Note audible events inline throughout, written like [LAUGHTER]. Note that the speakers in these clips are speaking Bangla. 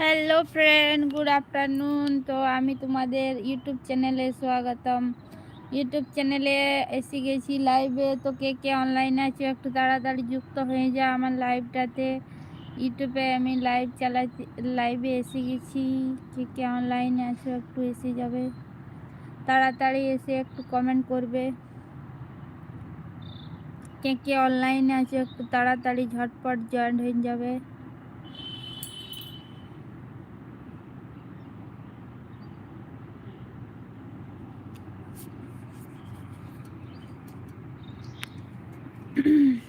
হ্যালো ফ্রেন্ড গুড আফটারনুন তো আমি তোমাদের ইউটিউব চ্যানেলে স্বাগতম। ইউটিউব চ্যানেলে এসে গেছি লাইভে তো কে কে অনলাইনে আছো? একটু তাড়াতাড়ি যুক্ত হয়ে যা আমার লাইভটাতে ইউটিউবে আমি লাইভ চালাচ্ছি লাইভে এসে গেছি। কে কে অনলাইনে আছো? একটু এসে যাবে। তাড়াতাড়ি এসে একটু কমেন্ট করবে। কে কে অনলাইনে আছো? একটু তাড়াতাড়ি ঝটপট জয়েন্ট হয়ে যাবে। mm [CLEARS THROAT]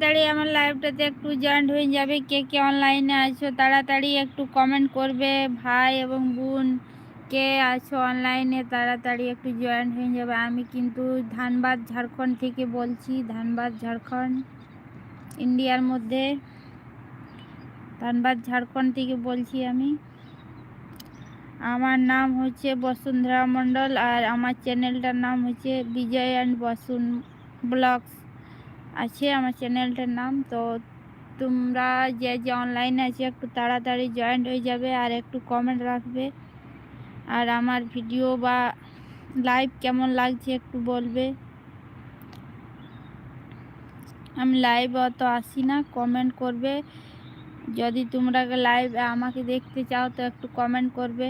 তাড়াতাড়ি আমার লাইভটাতে একটু জয়েন্ট হয়ে যাবে। কে কে অনলাইনে আছো, তাড়াতাড়ি একটু কমেন্ট করবে। ভাই এবং বোন, কে আছো অনলাইনে তাড়াতাড়ি একটু জয়েন্ট হয়ে যাবে। আমি কিন্তু ধানবাদ, ঝাড়খণ্ড থেকে বলছি। ধানবাদ, ঝাড়খণ্ড, ইন্ডিয়ার মধ্যে। ধানবাদ, ঝাড়খণ্ড থেকে বলছি আমি। আমার নাম হচ্ছে বসুন্ধরা মণ্ডল আর আমার চ্যানেলটার নাম হচ্ছে বিজয় অ্যান্ড বসুন ব্লগস। আছে আমার চ্যানেলটার নাম। তো তোমরা যে যে অনলাইনে আছে, একটু তাড়াতাড়ি জয়েন্ট হয়ে যাবে আর একটু কমেন্ট রাখবে। আর আমার ভিডিও বা লাইভ কেমন লাগছে একটু বলবে। আমি লাইভ অত আসি না কমেন্ট করবে। যদি তোমরা লাইভ আমাকে দেখতে চাও, তো একটু কমেন্ট করবে।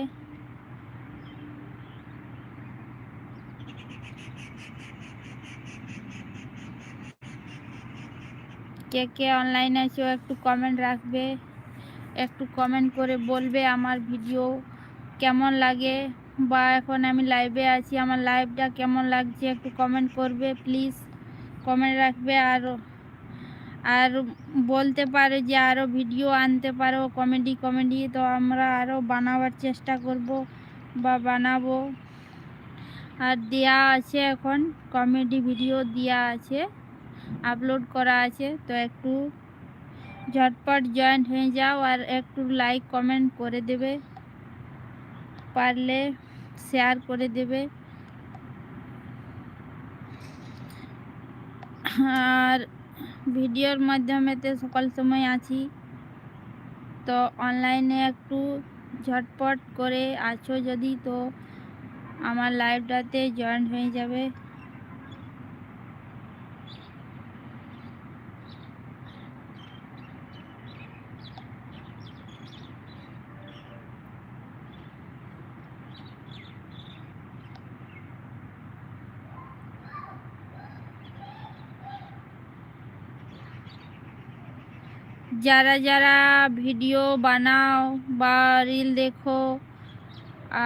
কে কে অনলাইন আছো একটু কমেন্ট রাখবে, একটু কমেন্ট করে বলবে আমার ভিডিও কেমন লাগে বা এখন আমি লাইভে আছি, আমার লাইভটা কেমন লাগছে একটু কমেন্ট করবে প্লিজ কমেন্ট রাখবে আর আর বলতে পারে যে আরও ভিডিও আনতে পারো কমেডি কমেডি তো আমরা আরও বানাবার চেষ্টা করব বা বানাবো। আর দেয়া আছে এখন কমেডি ভিডিও দেওয়া আছে। আপলোড করা আছে। তো একটু ঝটপট জয়েন্ট হয়ে যাও আর একটু লাইক কমেন্ট করে দেবে। পারলে শেয়ার করে দেবে। আর ভিডিওর মাধ্যমেতে সকল সময় আছি। তো অনলাইনে একটু ঝটপট করে আছো যদি, তো আমার লাইভটাতে জয়েন্ট হয়ে যাবে। যারা যারা ভিডিও বানাও বা রিল দেখো,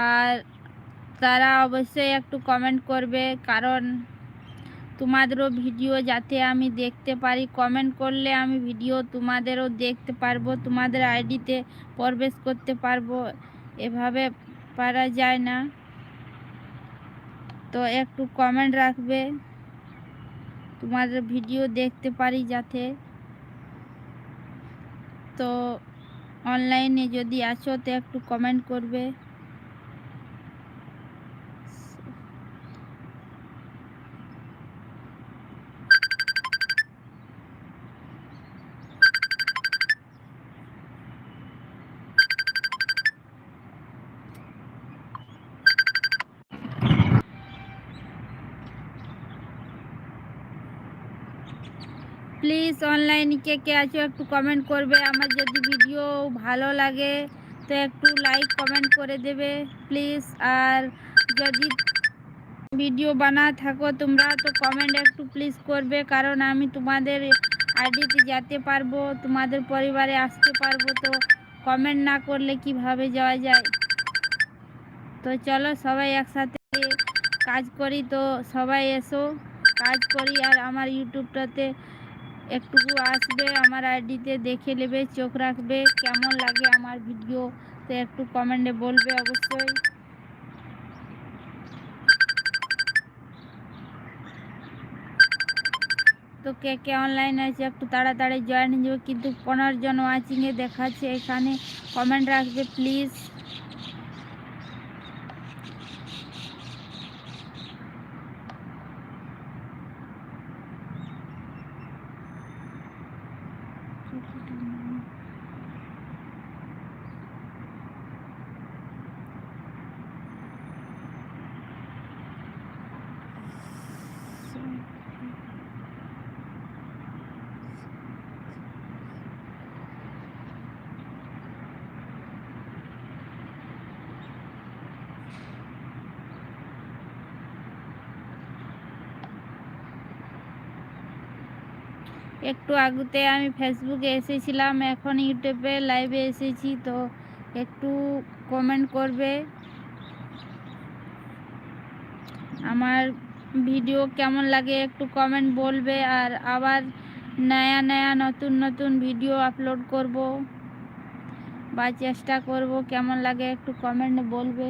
আর তারা অবশ্যই একটু কমেন্ট করবে। কারণ তোমাদেরও ভিডিও যাতে আমি দেখতে পারি কমেন্ট করলে আমি ভিডিও তোমাদেরও দেখতে পারব, তোমাদের আইডিতে প্রবেশ করতে পারব। এভাবে পারা যায় না। তো একটু কমেন্ট রাখবে। তোমাদের ভিডিও দেখতে পারি যাতে। তো অনলাইনে যদি আছো তো একটু কমেন্ট করবে। প্লিজ অনলাইনে কে কে আছো একটু কমেন্ট করবে। আমার যদি ভিডিও ভালো লাগে, তো একটু লাইক কমেন্ট করে দেবে প্লিজ আর যদি ভিডিও বানা থাকো তোমরা, তো কমেন্ট একটু প্লিজ করবে। কারণ আমি তোমাদের আইডিতে যেতে পারব, তোমাদের পরিবারে আসতে পারব, তো কমেন্ট না করলে কীভাবে যাওয়া যায়? তো চলো সবাই একসাথে কাজ করি, তো সবাই এসো, কাজ করি। আর আমার ইউটিউবটাতে একটুকু আসবে, আমার আইডিতে দেখে নেবে, চোখ রাখবে, কেমন লাগে আমার ভিডিও তো একটু কমেন্টে বলবে অবশ্যই। তো কে কে অনলাইন আছে একটু তাড়াতাড়ি জয়েন হয়ে যাবে, কিন্তু পনেরো জন ওয়াচিংয়ে দেখাচ্ছে এখানে কমেন্ট রাখবে প্লিজ একটু আগুতে আমি ফেসবুকে এসেছিলাম, এখন ইউটিউবে লাইভে এসেছি, তো একটু কমেন্ট করবে। আমার ভিডিও কেমন লাগে একটু কমেন্ট বলবে, আর আবার নয়া নয়া নতুন নতুন ভিডিও আপলোড করব। বা চেষ্টা করব, কেমন লাগে একটু কমেন্ট বলবে।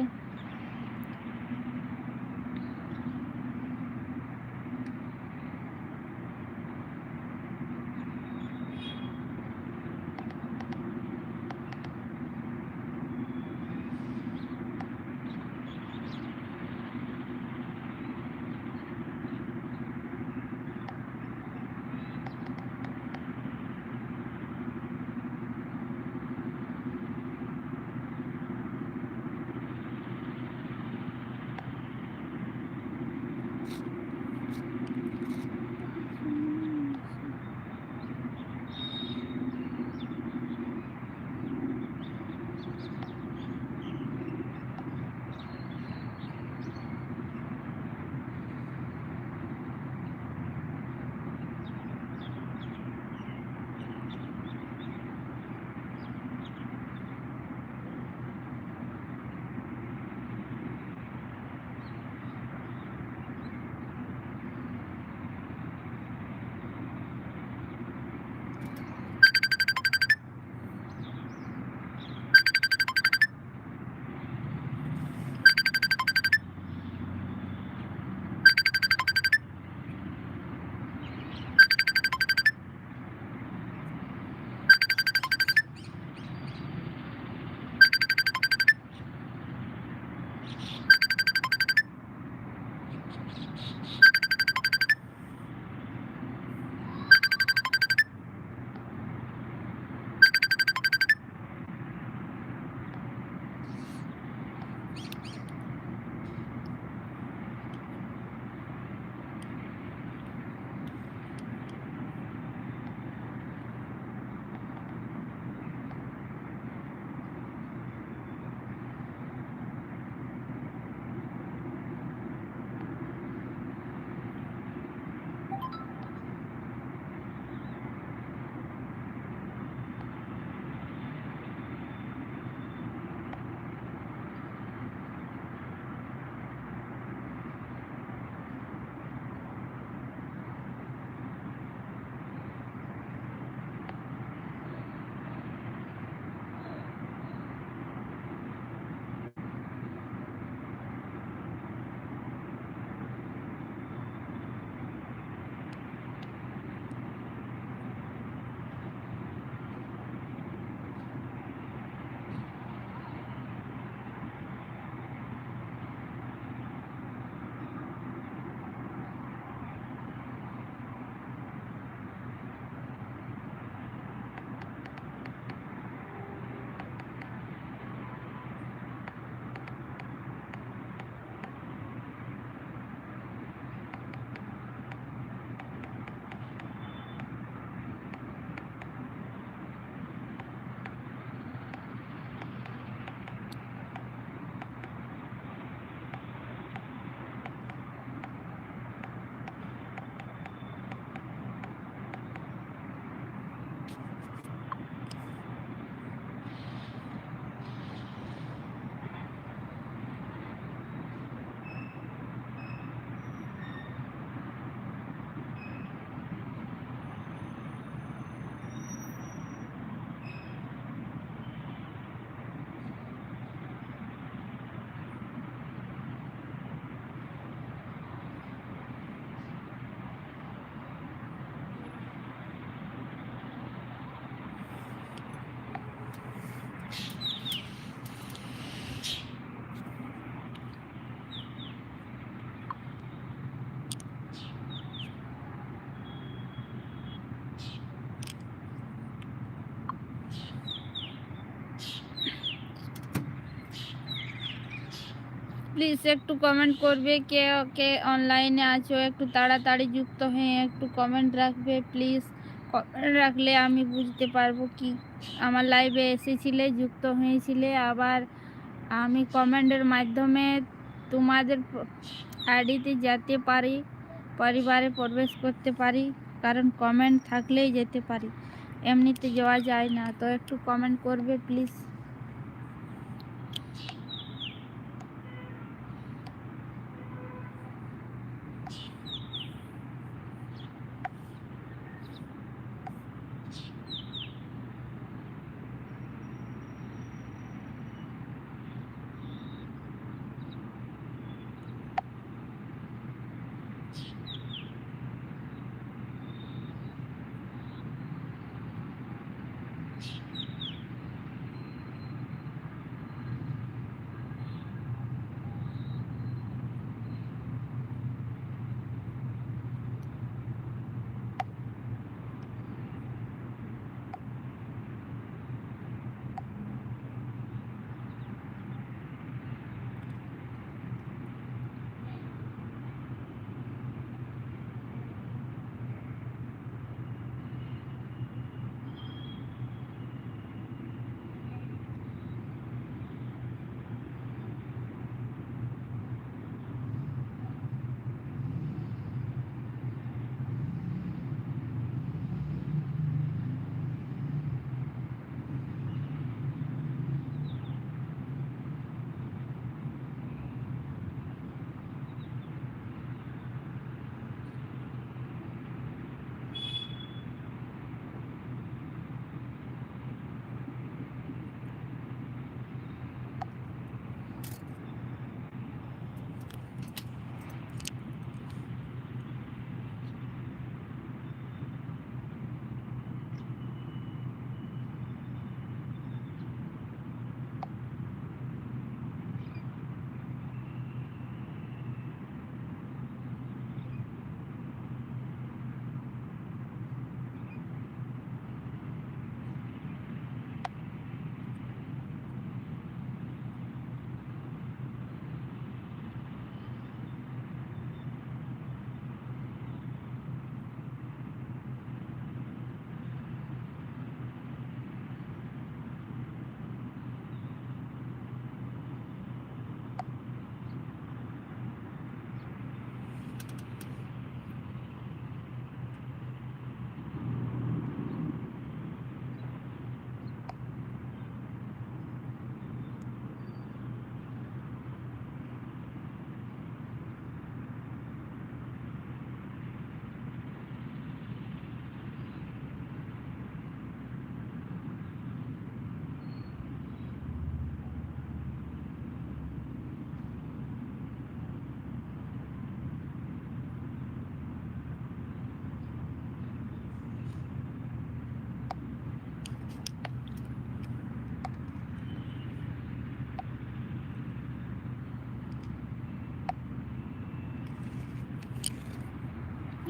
প্লিজ একটু কমেন্ট করবে, কে কে অনলাইনে আছো? একটু তাড়াতাড়ি যুক্ত হয়ে একটু কমেন্ট রাখবে প্লিজ রাখলে আমি বুঝতে পারব কি, আমার লাইভে এসেছিলে, যুক্ত হয়েছিলে। আবার আমি কমেন্টের মাধ্যমে তোমাদের আইডিতে যেতে পারি, পরিবারে প্রবেশ করতে পারি, কারণ কমেন্ট থাকলেই যেতে পারি। এমনিতে যাওয়া যায় না, তো একটু কমেন্ট করবে প্লিজ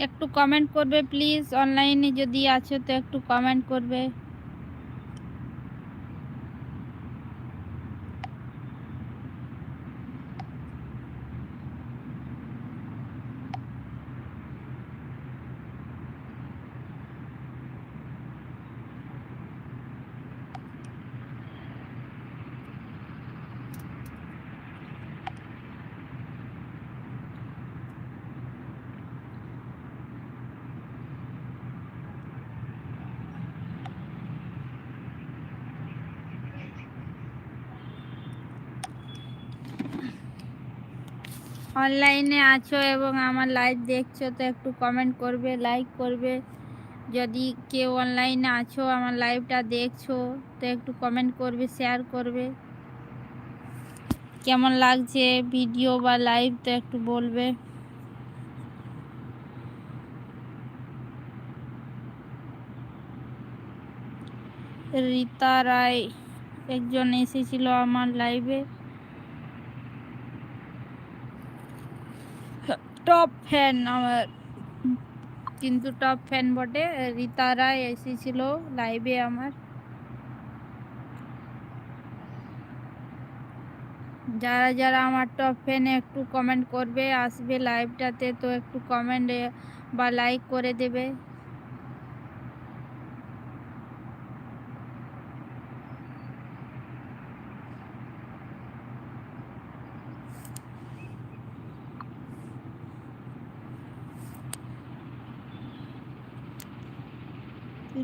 একটু কমেন্ট করবে প্লিজ অনলাইনে যদি আছো তো একটু কমেন্ট করবে। অনলাইনে আছো এবং আমার লাইভ দেখছ, তো একটু কমেন্ট করবে লাইক করবে। যদি কেউ অনলাইনে আছো, আমার লাইভটা দেখছ, তো একটু কমেন্ট করবে শেয়ার করবে। কেমন লাগছে ভিডিও বা লাইভ তো একটু বলবে। রীতা রায় একজন এসেছিল আমার লাইভে টপ ফ্যান আমার কিন্তু টপ ফ্যান বটে। রীতা রায় এসেছিল লাইভে আমার। যারা যারা আমার টপ ফ্যানে একটু কমেন্ট করবে, আসবে লাইভটাতে তো একটু কমেন্ট বা লাইক করে দেবে।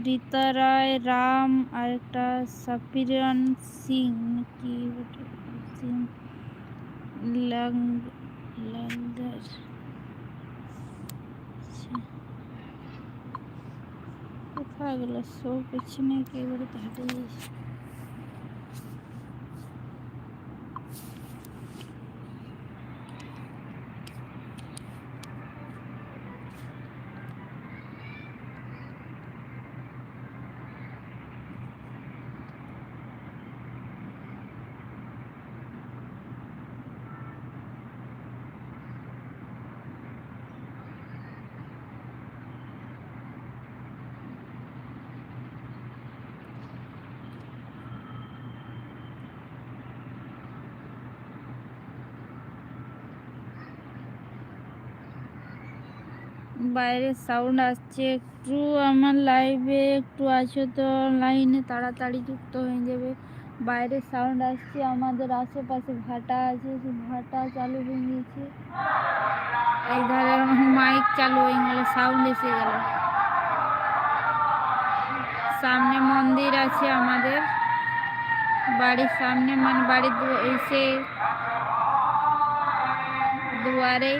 রীতা রায়, রাম আর একটা সাপিরান সিং, কি সিং লাঙ্গার। কোথায় গেল? সব পেছনে কেউ হাঁটে বাইরে সাউন্ড আসছে, একটু আমার লাইভে একটু আছো তো লাইনে তাড়াতাড়ি যুক্ত হয়ে যাবে। বাইরে সাউন্ড আসছে, আমাদের আশেপাশে ভাটা আছে ভাটা চালু হয়ে গেছে। এই ধারে মাইক চালু হয়ে গেল সাউন্ড এসে গেল। সামনে মন্দির আছে আমাদের। বাড়ির সামনে মানে বাড়ির এসে দুয়ারে।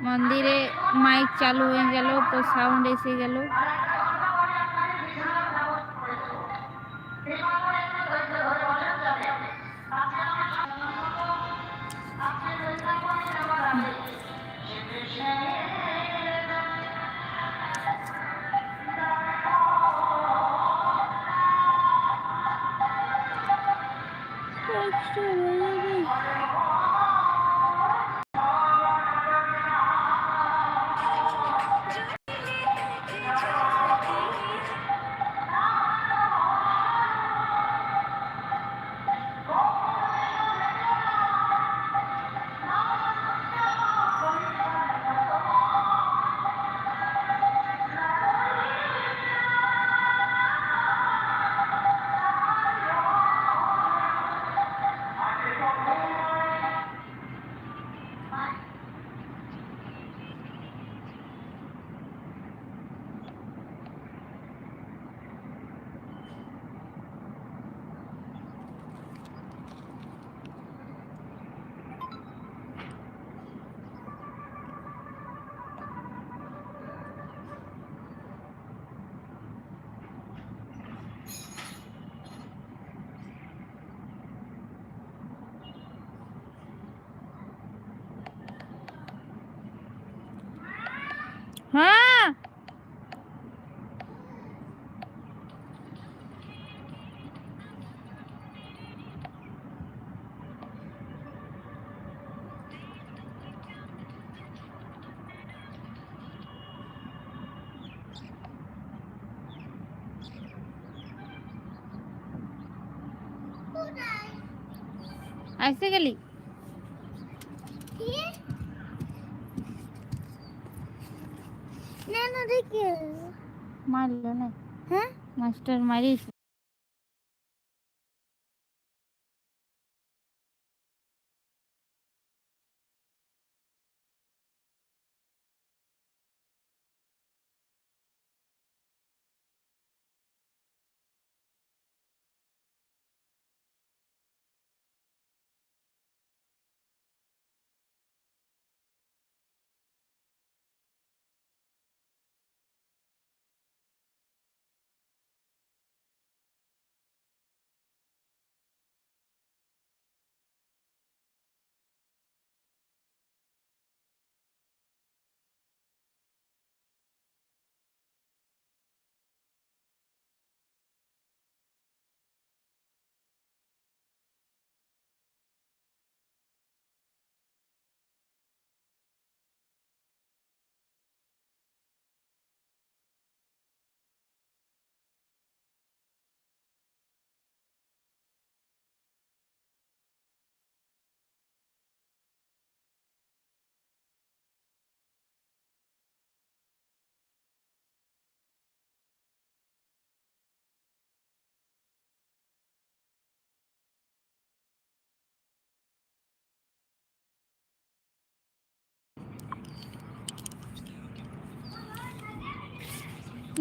মন্দিরে মাইক চালু হয়ে গেল তো সাউন্ড এসে গেল। না না দেখে মারলো না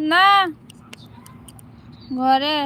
না ঘরে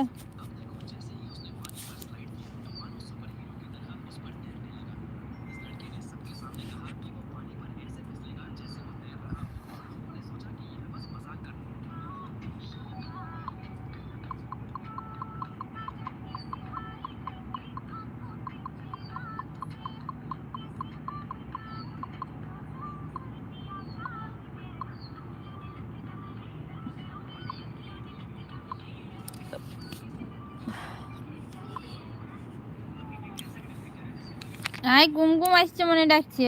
আই কুমকুম আসছে মনে ডাকছে।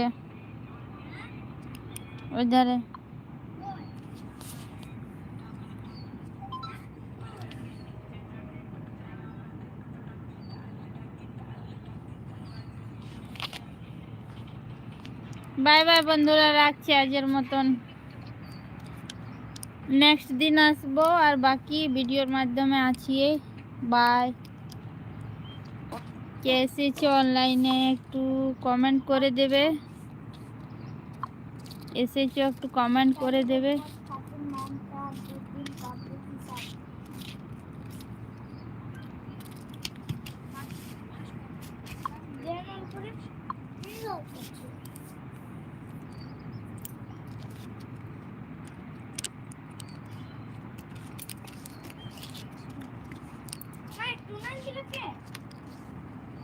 ওই ধারে। বাই বাই বন্ধুরা, রাখছি আজের মতন। নেক্সট দিন আসব আর বাকি ভিডিওর মাধ্যমে আছি। বাই কে এসেছে অনলাইনে একটু কমেন্ট করে দেবে। এসেছ একটু কমেন্ট করে দেবে।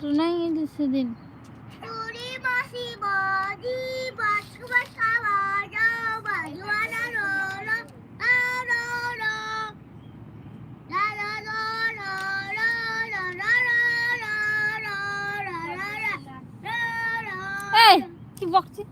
টুনাই কিন্তু সেদিন। কি বকছিস